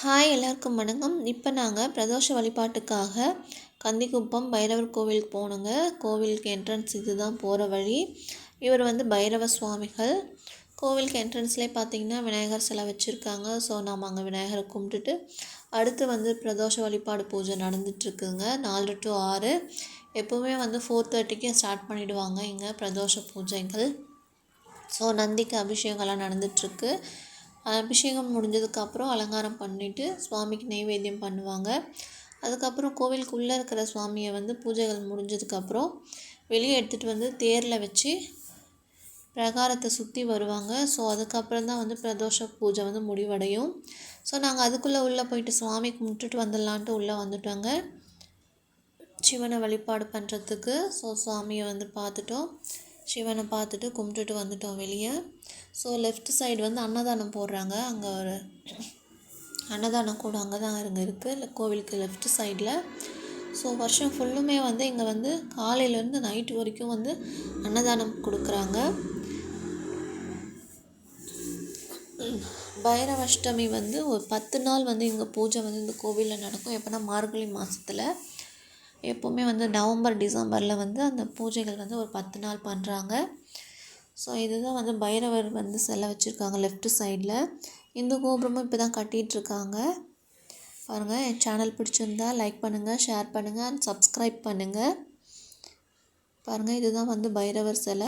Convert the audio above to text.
Hi எல்லாருக்கும் வணக்கம். இப்போ நாங்கள் பிரதோஷ வழிபாட்டுக்காக கந்திக்குப்பம் பைரவர் கோவிலுக்கு போனோங்க கோவிலுக்கு என்ட்ரன்ஸ் இது தான் போகிற வழி. இவர் வந்து பைரவ சுவாமிகள். கோவிலுக்கு என்ட்ரன்ஸ்லேயே பார்த்தீங்கன்னா விநாயகர் சிலை வச்சுருக்காங்க. ஸோ நாம் அங்கே விநாயகரை கும்பிட்டுட்டு அடுத்து வந்து பிரதோஷ வழிபாடு பூஜை நடந்துகிட்ருக்குங்க நாலு டு ஆறு. எப்போவுமே வந்து ஃபோர் தேர்ட்டிக்கு ஸ்டார்ட் பண்ணிவிடுவாங்க இங்கே பிரதோஷ பூஜைகள். ஸோ நந்திக்கு அபிஷேகம்லாம் நடந்துகிட்ருக்கு அபிஷேகம் முடிஞ்சதுக்கப்புறம் அலங்காரம் பண்ணிவிட்டு சுவாமிக்கு நெய்வேத்தியம் பண்ணுவாங்க. அதுக்கப்புறம் கோவிலுக்குள்ளே இருக்கிற சுவாமியை வந்து பூஜைகள் முடிஞ்சதுக்கப்புறம் வெளியே எடுத்துகிட்டு வந்து தேரில் வச்சு பிரகாரத்தை சுற்றி வருவாங்க. ஸோ அதுக்கப்புறம் தான் வந்து பிரதோஷ பூஜை வந்து முடிவடையும். ஸோ நாங்கள் அதுக்குள்ளே உள்ளே போயிட்டு சுவாமி கும்பிட்டுட்டு வந்துடலான்ட்டு உள்ளே வந்துட்டோங்க. சிவனை வழிபாடு பண்ணுறதுக்கு ஸோ சுவாமியை வந்து பார்த்துட்டோம். சிவனை பார்த்துட்டு கும்பிட்டுட்டு வந்துட்டோம் வெளியே. ஸோ லெஃப்ட் சைடு வந்து அன்னதானம் போடுறாங்க. அங்கே ஒரு அன்னதானம் கூட அங்கே தான் இங்கே இருக்குது கோவிலுக்கு லெஃப்ட் சைடில் ஸோ வருஷம் ஃபுல்லுமே வந்து இங்கே வந்து காலையிலேருந்து நைட்டு வரைக்கும் வந்து அன்னதானம் கொடுக்குறாங்க. பைரவஷ்டமி வந்து ஒரு பத்து நாள் வந்து இங்கே பூஜை வந்து இந்த கோவிலில் நடக்கும். எப்போனா மார்கழி மாதத்தில் எப்போவுமே வந்து நவம்பர் டிசம்பரில் வந்து அந்த பூஜைகள் வந்து ஒரு பத்து நாள் பண்ணுறாங்க ஸோ இதுதான் வந்து பைரவர் வந்து சிலை வச்சுருக்காங்க லெஃப்ட் சைடில் இந்த கோபுரமும் இப்போ தான் கட்டிகிட்ருக்காங்க பாருங்கள் என் சேனல் பிடிச்சிருந்தா லைக் பண்ணுங்கள் ஷேர் பண்ணுங்கள் அண்ட் சப்ஸ்கிரைப் பண்ணுங்கள் பாருங்கள் இதுதான் வந்து பைரவர் சிலை.